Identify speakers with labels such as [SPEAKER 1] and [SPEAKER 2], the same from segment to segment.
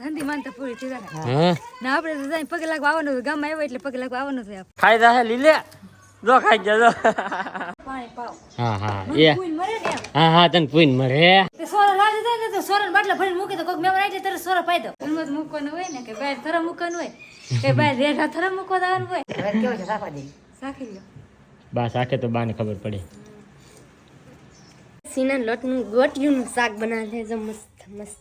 [SPEAKER 1] જાય.
[SPEAKER 2] હા?
[SPEAKER 1] ના આપણે તો જાય પગે લાગવા આવવાનું હોય. ગામમાં આવ્યો એટલે પગે લાગવા આવવાનું થાય
[SPEAKER 2] ખાઈ જા લીલે. જો ખાઈ ગયા જો.
[SPEAKER 1] પાણી પાવ.
[SPEAKER 2] હા હા એ.
[SPEAKER 1] ને
[SPEAKER 2] હા હા તને પૂઈને મરે.
[SPEAKER 1] તે સોરા લાગે થાય તો સોરા બાટલા ભરીને મૂકી દો. કોઈક મહેમાન આવી જાય સોરા પાઈ દો. મૂકવાનું હોય ને કે બહાર થરા મૂકવાનું હોય કે બહાર રેઠા થરા મૂકવા દાવાનું હોય. કેવું છે સાખી લ્યો.
[SPEAKER 2] બા સાખે તો બાને ખબર પડે.
[SPEAKER 3] સીના લોટનું ગોટિયું શાક બનાવે છે મસ્ત મસ્ત.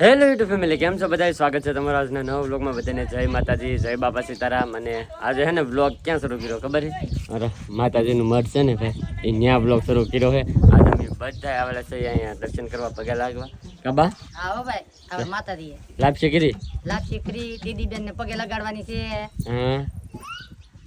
[SPEAKER 2] હેલો યુટ્યુબ ફેમિલી કેમ છો? બધા સ્વાગત છે તમારા આજના નવા વ્લોગમાં બધાને જય માતાજી જય બાપા સીતારામ. અને આજે હે ને વ્લોગ ક્યાં શરૂ કર્યો ખબર છે? અરે માતાજીનું મઠ છે ને ભાઈ એ ન્યા વ્લોગ શરૂ કર્યો છે. આજે અમે બધા આવેલા છે અહીંયા દર્શન કરવા પગે લાગવા. કબા
[SPEAKER 4] આવો ભાઈ હવે માતાજી
[SPEAKER 2] લાપસી કરી
[SPEAKER 4] લાપસી કરી દીદી બેન ને પગે લગાડવાની છે.
[SPEAKER 2] હા.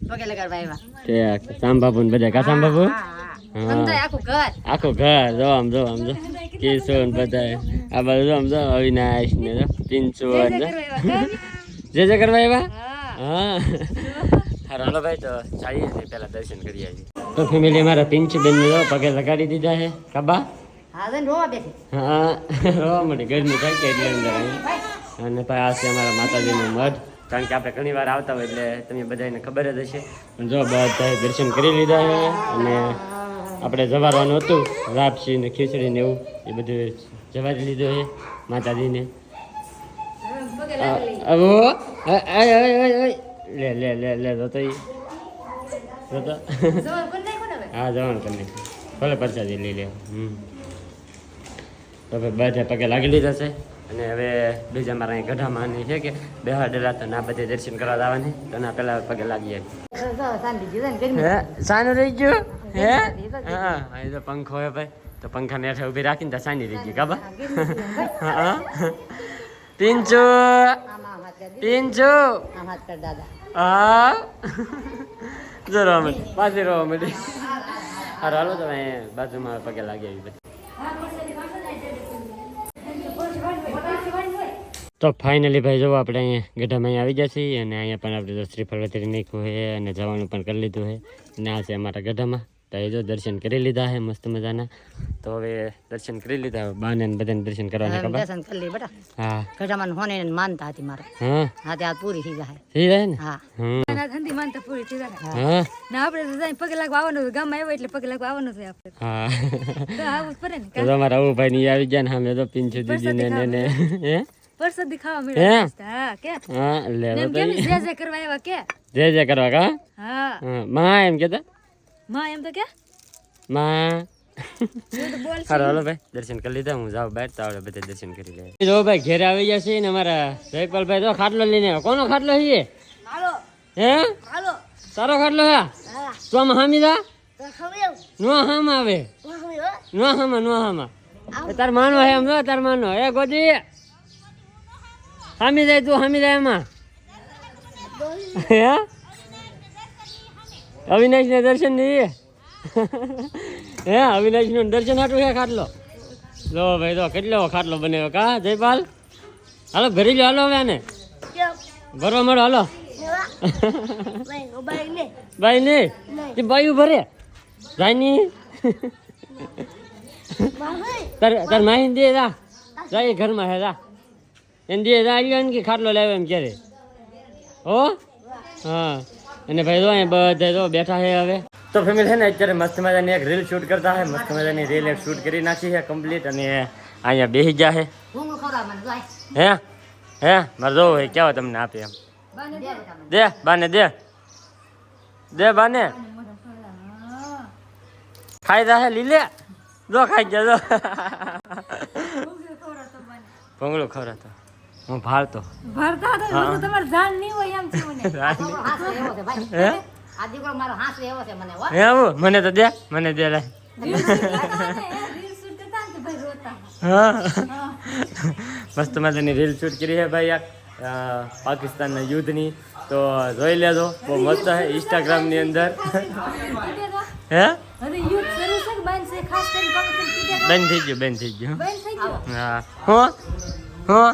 [SPEAKER 4] પગે લગાડવા આવ્યા.
[SPEAKER 2] કે સામ બાપુ ને બધા કા સામ
[SPEAKER 4] બાપુ હા. આખું ઘર?
[SPEAKER 2] આખું ઘર જો આમ જો આમ જો. કિશોર બધા આ બધું જો આમ જો અવિનાશ ને જો પિંચુ જે જે કરવા આવ્યા હા. હાલો ભાઈ તો ચાલીએ છીએ પહેલા દર્શન કરી આવીએ. તો ફેમિલી મારા પિંચુ બેન ને પગે લગાડી દીધા છે. કબા
[SPEAKER 4] હા રોવા બેઠી
[SPEAKER 2] હા રોવા મળી ગરમી થાય કે એટલે અંદર અને ભાઈ આ છે અમારા માતાજીનું મઠ કારણ કે આપણે ઘણી વાર આવતા હોય એટલે તમે બધાને ખબર જ હશે. જો બધા દર્શન કરી લીધા છે અને આપણે જવારવાનું હતું રાપસી ને ખીચડી ને એવું એ બધું જવારી લીધું છે માતાજીને. લે લે લે લે જો તો ઈ. જો તો હા જવાનું કરી ભલે પરસાદી લઈ લે. હમ. તો ભાઈ બધા પગે લાગી લીધા છે. અને હવે બીજા મારા અહીં ગઢામાં છે કે બેહાડેલા તો ના બધે દર્શન કરવા આવવાની તો ના પેલા પગે લાગી આવી.
[SPEAKER 4] શાંતિ જીવે ને ગરમી.
[SPEAKER 2] હે સાનું રહી ગયું? હે? હા એ તો પંખો હે ભાઈ. તો પંખા નેઠે ઊભી રાખીને તો સાની રહી ગઈ કાબા હા. પિંચુ પિંચુ હા. જો રોવા મળી પાછી રોવા મળી હા હાલો તો અહીં બાજુમાં પગે લાગી આવી તો ફાઇનલી ભાઈ જો આપણે અહીંયા ગઢામાં અહીંયા આવી ગયા છીએ અને અહીંયા પણ આપણે શ્રીફળ વધારી નાખ્યું છે અને જવાનું પણ કરી લીધું છે. અને આ છે અમારા ગઢામાં. તો એ જો દર્શન કરી લીધા હે મસ્ત મજાના. તો હવે દર્શન કરી લીધા બાને બધાને દર્શન કરવાના ખબર?
[SPEAKER 4] દર્શન કરી લી બેટા.
[SPEAKER 2] હા.
[SPEAKER 4] ઘટામાં હોને માનતા હતી મારે.
[SPEAKER 2] હા?
[SPEAKER 4] હા તે આ પૂરી થઈ જાય.
[SPEAKER 2] થઈ જાય ને?
[SPEAKER 4] હા.
[SPEAKER 1] ના ધંધી માનતા પૂરી થઈ જાય.
[SPEAKER 2] હા?
[SPEAKER 1] ના આપણે તો જાય પગે લાગવા આવવાનું ગામ ગામમાં આવ્યો એટલે પગે લાગવા આવવાનું છે આપણે.
[SPEAKER 2] હા.
[SPEAKER 1] તો આવું પડે ને
[SPEAKER 2] તો તમારા આવું ભાઈ ની આવી ગયા ને અમે તો પિંચુ દીદી ને ને ને. હે?
[SPEAKER 1] પરસાદી દેખાવા
[SPEAKER 2] હે?
[SPEAKER 1] હા કે.
[SPEAKER 2] હા લે
[SPEAKER 1] કેમ જે જે કરવા આવ્યા કે?
[SPEAKER 2] જે જે કરવા કા?
[SPEAKER 1] હા.
[SPEAKER 2] હા માં એમ કેતા?
[SPEAKER 1] માં એમ તો કે?
[SPEAKER 2] માં હારો હાલો ભાઈ દર્શન કરી લીધા હું જાઉં બહાર તો આપણે બધા દર્શન કરી લે જો ભાઈ ઘેર આવી ગયા છે ને અમારા જયપાલભાઈ તો ખાટલો લઈને કોનો ખાટલો છે હે? તારો ખાટલો હે. તો હામી જા. નો હામ આવે. નો હામા નો હામા. તાર માનો હે એમ તાર માનો. એ ગોજી હામી જાય તું હામી જાય એમાં. હે? અવિનાશ ને દર્શન દઈએ હે અવિનાશનું દર્શન હાટું હે ખાટલો? લો ભાઈ, તો કેટલો ખાટલો બન્યો કા? જયપાલ, હાલો, ભરી લો હાલો હવે ભરવા મળો, હાલો. ભાઈ ને તે ભાઈ ભરે જાની તાર તાર માહિન દે રા જાય ઘરમાં હે રા એને દે રા આવ્યો ને કે ખાટલો લાવ્યો એમ ક્યારે? હો? હા. અને ભાઈ જો બધા જો બેઠા છે હવે. તો ફેમિલી છે ને અત્યારે મસ્ત મજાની એક રીલ શૂટ કરતા છે. મસ્ત મજાની રીલ એક શૂટ કરી નાખી છે કમ્પ્લીટ અને અહીંયા બેસી ગયા છે.
[SPEAKER 4] હું ખરા મને જાય
[SPEAKER 2] હે? હે? મારે જોવું હોય કેવા તમને આપે એમ. દે બાને દે. દે બાને. ખાઈ જા હે લીલે. જો ખાઈ ગયા જો. ભોંગળું ખવડાતો હું ભાળતો.
[SPEAKER 1] ભરતા હતા હું. તો તમારે જાણ નહીં હોય એમ છે મને
[SPEAKER 4] હાથ એવો છે ભાઈ
[SPEAKER 2] હે
[SPEAKER 4] આ દીકરો મારો હાથ એવો છે મને હો
[SPEAKER 2] હે આવું મને તો દે મને દે લાય
[SPEAKER 1] રીલ શૂટ કરતા ને તો ભાઈ રોતા
[SPEAKER 2] હા મસ્ત મજાની રીલ શૂટ કરી છે ભાઈ યાર અ, પાકિસ્તાનના યુદ્ધની તો જોઈ લેજો બહુ મસ્ત છે ઇન્સ્ટાગ્રામની અંદર હે
[SPEAKER 1] હવે યુથ શરૂ છે કે બંધ છે ખાસ કરીને પકડ કીધે
[SPEAKER 2] બંધ થઈ ગયું બંધ થઈ ગયું
[SPEAKER 1] બંધ થઈ ગયો
[SPEAKER 2] હા હું હું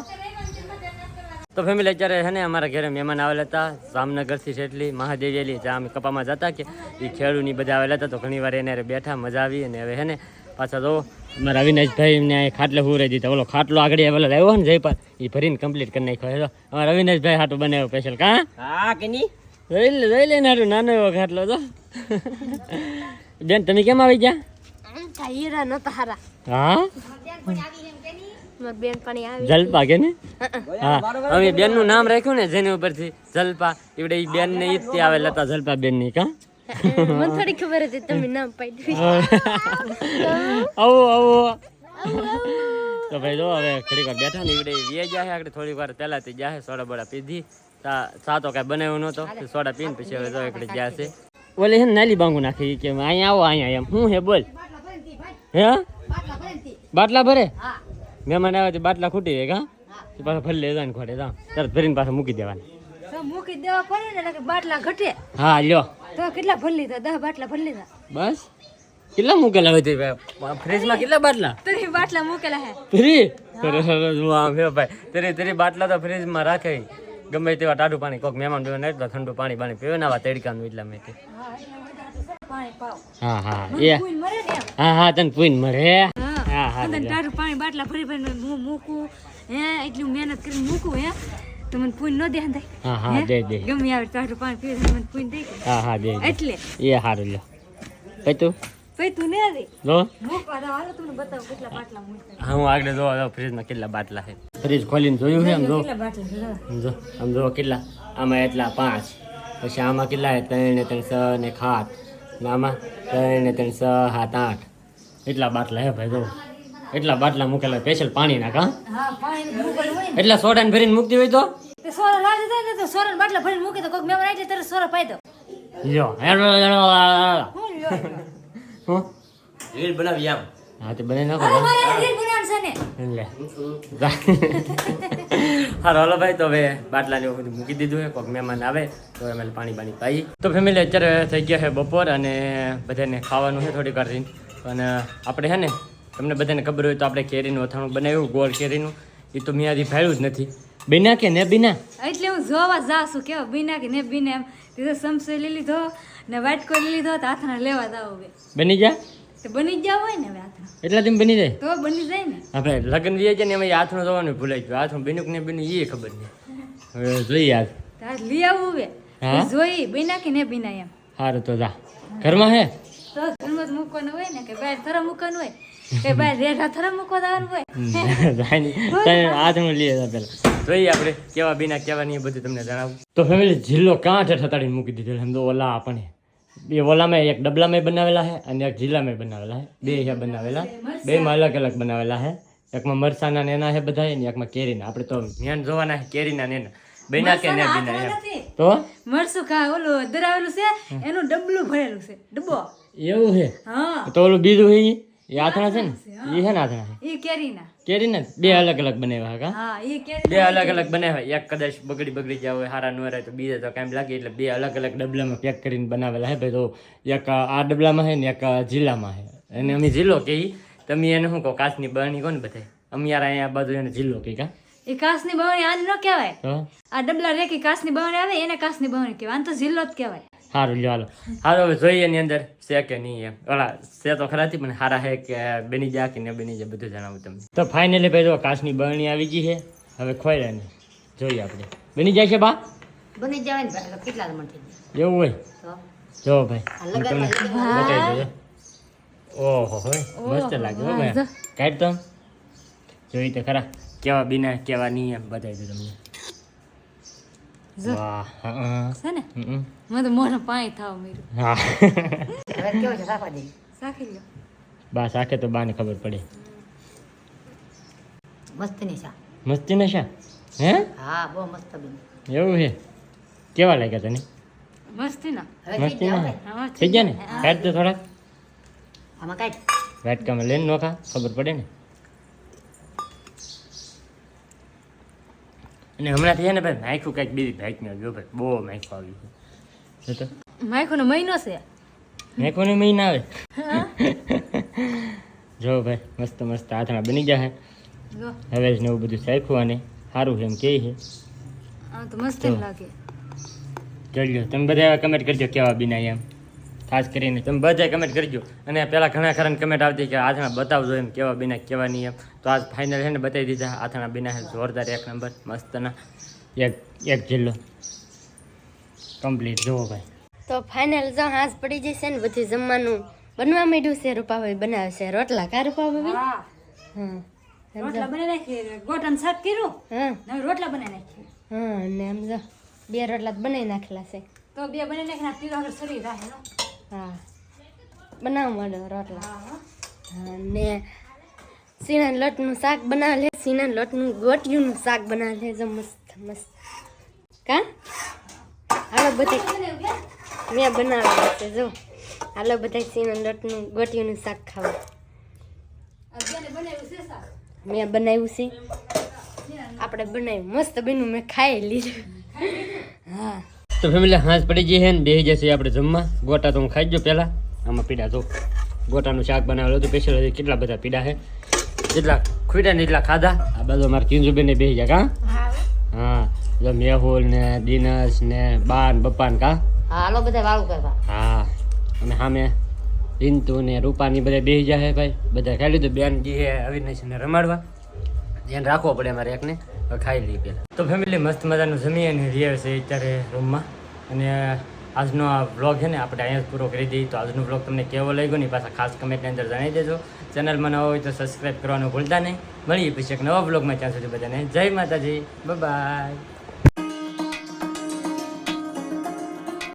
[SPEAKER 2] તો ફેમિલી અત્યારે છે ને અમારા ઘરે મહેમાન આવેલા હતા. જામનગરથી જેટલી મહાદેવેલી જ્યાં અમે કપામાં જતા કે એ ખેડૂની બધા આવેલા હતા. તો ઘણી વાર એને બેઠા મજા આવી અને હવે છે ને પાછા તો મારા અવિનાશભાઈ ને અહીં ખાટલે હુરાઈ દીધા. ઓલો ખાટલો આગળ પેલો લાવ્યો ને પર એ ભરીને કમ્પ્લીટ કરી નાખ્યો. અમારા અવિનાશભાઈ હાટું બનાવ્યો સ્પેશિયલ કા?
[SPEAKER 5] હા કે નહીં
[SPEAKER 2] જોઈ લે જોઈ લે નારું નાનો એવો ખાટલો તો બેન તમે કેમ આવી ગયા?
[SPEAKER 3] હીરા.
[SPEAKER 2] હા? જલપા કે ને? હા. અમે બેનનું નામ રાખ્યું ને જેની ઉપરથી જલપા. એવડે ઈ બેન ને ઈ આવે લતા જલપા બેનની કા?
[SPEAKER 3] મને થોડી ખબર હતી તમે નામ પાડ્યું
[SPEAKER 2] આવો આવો. તો ભાઈ જો હવે ઘડીક વાર બેઠા ને ઈવડે વે જાહે આગળ થોડીક વાર પહેલા થી જાય સોડા બોડા પીધી. સાતો ચા તો કાંઈ બનાવ્યો નહોતો સોડા પીને પછી હવે જો એકડે જાશે છે. ઓલે હે નાલી બાંગુ નાખી કે અહીંયા આવો અહીંયા એમ. હું હે બોલ. હે? બાટલા ભરે? મહેમાન આવે બાટલા ખૂટી જાય કા? પાછા ફરી લે જાય ને ખોટે જા. તરત ભરીને પાછા મૂકી દેવાના.
[SPEAKER 1] મૂકી દેવા પડે ને બાટલા ઘટે.
[SPEAKER 2] હા લ્યો.
[SPEAKER 1] તો કેટલા ભરી લીધા? દસ બાટલા ભરી લીધા.
[SPEAKER 2] બસ. કેટલા મૂકેલા હોય તે? ફ્રીજમાં કેટલા બાટલા?
[SPEAKER 1] તરી બાટલા મૂકેલા હે.
[SPEAKER 2] ફ્રી સરસ સરસ હું આમ ભાઈ? તરી તરી બાટલા તો ફ્રીજમાં રાખે. ગમે તેવા ટાઢું પાણી કોક મહેમાન નહીં એટલા ઠંડુ પાણી પાણી પીવે ને તડકાનું એટલા મેં હા હા એ. હા હા તને પૂઈને મળે
[SPEAKER 1] અંદર ટાઢું પાણી બાટલા ભરી ભરીને હું મૂકું હે એટલું મહેનત કરીને મૂકું હે. તો મને પૂન ન દે.
[SPEAKER 2] હા હા દે દે.
[SPEAKER 1] ગમે આવે ટાઢું પાણી પીવે મને પૂન દે.
[SPEAKER 2] હા હા દે
[SPEAKER 1] એટલે.
[SPEAKER 2] એ સારું લ્યો પછી તું
[SPEAKER 1] પછી તું ને દે.
[SPEAKER 2] જો
[SPEAKER 1] મૂકવા દો હાલો તમને બતાવું કેટલા બાટલા મૂકતા
[SPEAKER 2] હા હું આગળ જો ફ્રીજમાં કેટલા બાટલા છે. ફ્રીજ ખોલીને જોયું છે આમ જો. આમ જો કેટલા? આમાં એટલા પાંચ. પછી આમાં કેટલા ત્રણ ને ત્રણ છ ને ખાત આમાં ત્રણ ને ત્રણ છ સાત આઠ. એટલા બાટલા હે ભાઈ જો. એટલા બાટલા મૂકેલા સ્પેશિયલ પાણી ના કા?
[SPEAKER 1] હા પાણી મૂકેલું ને.
[SPEAKER 2] સોડા ભરીને મૂકતી હોય તો?
[SPEAKER 1] સોરા લાગે થાય ને તો સોરા બાટલા ભરીને મૂકે તો કોઈક મહેમાન આવી જાય ત્યારે સોરા પાઈ દો.
[SPEAKER 2] જો હેડો હેડો હેડો.
[SPEAKER 1] હું લ્યો.
[SPEAKER 2] હું?
[SPEAKER 5] રીલ બનાવી આમ.
[SPEAKER 2] હા તે બનાવી નાખો
[SPEAKER 1] અરે મારે રીલ બનાવવાનું છે ને.
[SPEAKER 2] લે હારો હલો ભાઈ તો હવે બાટલા ને એવું બધું મૂકી દીધું છે. કોઈક મહેમાન આવે તો અમે પાણી પાણી પાઈ. તો ફેમિલી અત્યારે થઈ ગયા છે બપોર અને બધાને ખાવાનું છે થોડીક વાર અને આપણે છે ને તમને બધાને ખબર હોય તો આપણે કેરીનું અથાણું બનાવ્યું ગોળ કેરીનું. એ તો મેં હજી ભાડ્યું જ નથી. બિના કે ને બિના?
[SPEAKER 1] એટલે હું જોવા છું કેવા બીના કે ને બીને એમ. તે સમસો લઈ લીધો ને વાટકો લઈ લીધો તો હાથના લેવા જાવ હવે.
[SPEAKER 2] બની જા.
[SPEAKER 1] તો બની જ જાવ હોય ને હવે હાથના
[SPEAKER 2] એટલા તેમ બની જાય?
[SPEAKER 1] તો બની જાય ને.
[SPEAKER 2] આપણે લગ્ન વીએ છે ને એમાં હાથનું જોવાનું ભૂલાઈ ગયું. હાથનું બન્યું કે નહીં બન્યું એ ખબર નહીં. હવે જોઈએ
[SPEAKER 1] આજ તાર લઈ આવું હવે? જોઈ બિના કે ને બીના એમ.
[SPEAKER 2] સારું તો જા. ઘરમાં હે?
[SPEAKER 1] તો ઘરમાં મૂકવાનું હોય ને કે બહાર થરા મૂકવાનું હોય? કે બહાર રેઠા થરા મૂકવા જવાનું હોય?
[SPEAKER 2] તને હાથનું લઈએ જા પેલા. જોઈએ આપણે કેવા બીના કેવા નહીં બધું તમને જણાવું. તો ફેમિલી જિલ્લો કાં ઠતાડીને મૂકી દીધેલો એમ તો ઓલા આપણે બે ઓલામાં એક ડબલામાં બનાવેલા છે અને એક જિલ્લામાં બનાવેલા છે. બે છે બનાવેલા. બેમાં અલગ અલગ બનાવેલા છે. એકમાં મરસાના નેના છે બધા ને એકમાં કેરીના. આપણે તો મેન જોવાના છે કેરીના ને એના બેના કે ને બીના તો?
[SPEAKER 1] મરસું ખા ઓલું દરાવેલું છે એનું ડબલું ભરેલું છે. ડબ્બો.
[SPEAKER 2] એવું છે?
[SPEAKER 1] હા.
[SPEAKER 2] તો ઓલું બીજું ઈ? એ આથણા છે ને? એ છે ને આથણા?
[SPEAKER 1] એ કેરીના.
[SPEAKER 2] કેરીના? બે અલગ અલગ બનાવ્યા કા?
[SPEAKER 1] હા એ કેરી
[SPEAKER 2] બે અલગ અલગ બનાવ્યા એક કદાચ બગડી બગડી જાય હોય હારા ન રહે તો બીજા તો કાંઈ લાગે એટલે બે અલગ અલગ ડબલામાં પેક કરીને બનાવેલા હે ભાઈ. તો એક આ ડબલામાં હે ને એક જિલ્લામાં હે. અને અમે જિલ્લો કે તમે એને શું કહો કાચની બરણી કહો ને બધાય? અમે યાર અહીંયા બાજુ એને જિલ્લો કહી કા?
[SPEAKER 1] એ કાચની બવણી આજ ન કહેવાય. આ ડબલા રેકી કાચની બવણી આવે એને કાસની બવણી કહેવાય. આમ તો જિલ્લો જ કહેવાય.
[SPEAKER 2] સારું લ્યો હાલો. હાલો હવે જોઈએ એની અંદર છે કે નહીં એમ. ઓલા છે તો ખરાથી પણ સારા છે કે બની જા કે ન બની જાય બધું જણાવું તમને. તો ફાઇનલી ભાઈ જો કાચની બરણી આવી ગઈ છે. હવે ખોઈ ને જોઈએ આપણે. બની જાય છે બા?
[SPEAKER 4] બની જાય ને ભાઈ, કેટલા મણ થઈ જાય
[SPEAKER 2] એવું હોય?
[SPEAKER 4] તો?
[SPEAKER 2] જો ભાઈ તમને બતાવી દઉં ઓહો હોય મસ્ત લાગે હો ભાઈ. કાઢ તો. જોઈ તો ખરા કેવા બિના કેવા નહીં એમ બતાવી દઉં તમને.
[SPEAKER 1] છે ને? મને તો મોઢું પાણી થાવ મીરું.
[SPEAKER 2] હા.
[SPEAKER 4] હવે કેવો છે સાફા દે
[SPEAKER 1] સાખી લ્યો.
[SPEAKER 2] બા સાખે તો બાને ખબર પડે.
[SPEAKER 4] મસ્તની
[SPEAKER 2] મસ્તી નશા હે?
[SPEAKER 4] હા બહુ મસ્ત બની.
[SPEAKER 2] એવું છે? કેવા લાગ્યા તને?
[SPEAKER 1] મસ્તી ના
[SPEAKER 4] થઈ
[SPEAKER 2] મસ્તી ના થઈ ગયા ને? કાઢ તો થોડાક.
[SPEAKER 4] આમાં
[SPEAKER 2] વાટકામાં લઈને નોખા ખબર પડે ને? અને હમણાં થયા ને ભાઈ નાખ્યું કાંઈક બીજી ભાઈ જો ભાઈ. બહુ નાખ્યું આવ્યું છે તો?
[SPEAKER 1] માયખો મહિનો છે.
[SPEAKER 2] નાખ્યું ને મહિના આવે? જો ભાઈ મસ્ત મસ્ત આથણા બની ગયા
[SPEAKER 1] હે.
[SPEAKER 2] હવે જ નવું બધું શીખવું અને સારું એમ કે છે.
[SPEAKER 1] આ તો મસ્ત લાગે.
[SPEAKER 2] જોઈ લો તમે બધા કમેન્ટ કરજો કેવા બિના એમ. ખાસ કરીને તમે બધા કમેન્ટ કરજો. અને પહેલાં ઘણા ખરા કમેન્ટ આવતી કે આથણા બતાવજો એમ કેવા બિના કેવા નહીં એમ. તો આજ ફાઇનલ છે ને બતાવી દીધા. આથણા બિના જોરદાર એક નંબર મસ્તના. એક એક જિલ્લો કમ્પ્લીટ જુઓ ભાઈ.
[SPEAKER 3] તો ફાઇનલ જો હાંસ પડી જશે ને બધું જમવાનું. બનવા માંડ્યું છે રૂપાભાઈ બનાવે છે રોટલા કા રૂપાભાઈ?
[SPEAKER 1] હા.
[SPEAKER 3] હા.
[SPEAKER 1] રોટલા બનાવી નાખી ગોટાનું શાક કર્યું?
[SPEAKER 3] હા.
[SPEAKER 1] રોટલા બનાવી નાખી
[SPEAKER 3] હા ને આમ જો બે રોટલા બનાવી નાખેલા છે.
[SPEAKER 1] તો બે બનાવી નાખી ના પીવા વગર શરીર રાખે નો?
[SPEAKER 3] હા. બનાવ માંડો રોટલા. ને સીણા લોટનું શાક બનાવે લે સીણા લોટનું, ગોટિયુંનું શાક બનાવે લે, જો મસ્ત મસ્ત. કા? હાલો બધા મેં બનાવેલું છે, જો. હાલો બધા સીણા લોટનું, ગોટિયુંનું શાક ખાવા. મેં બનાવ્યું છે. આપણે બનાવ્યું. મસ્ત બન્યું, મેં ખાઈ લીધું હા.
[SPEAKER 2] તો ફેમિલી હાંસ પડી જઈએ ને બેસી જશે આપણે જમવા. ગોટા તો હું ખાઈ જો પહેલાં. આમાં પીડા તો ગોટાનું શાક બનાવેલું હતું સ્પેશિયલ કેટલા બધા પીડા છે. જેટલા ખુટ્યા ને એટલા ખાધા. આ બધો મારે કિંજુબેન બેસી જાય કા? હા. જો મેહુલ ને દિનસ ને બાન બપ્પા ને કા?
[SPEAKER 4] હાલો બધા વાળું કરવા
[SPEAKER 2] હા. અને સામે રિંતુ ને રૂપાની બધા બેસી જાય ભાઈ. બધા ખાઈ લીધું. બેન જે છે અવિનાશ ને રમાડવા. ધ્યાન રાખવો પડે અમારે એકને, હવે ખાઈ લઈએ પહેલાં. તો ફેમિલી મસ્ત મજાનું જમીએ અને રિયર છે અત્યારે રૂમમાં અને આજનો આ વ્લોગ છે ને, આપણે અહીંયા પૂરો કરી દઈએ. તો આજનો વ્લોગ તમને કેવો લાગ્યો ને પાછા ખાસ કમેન્ટની અંદર જણાવી દેજો. ચેનલમાં નવો હોય તો સબસ્ક્રાઈબ કરવાનું ભૂલતા નહીં. મળીએ પછી એક નવા વ્લોગમાં ત્યાં સુધી બધાને જય માતાજી. બાય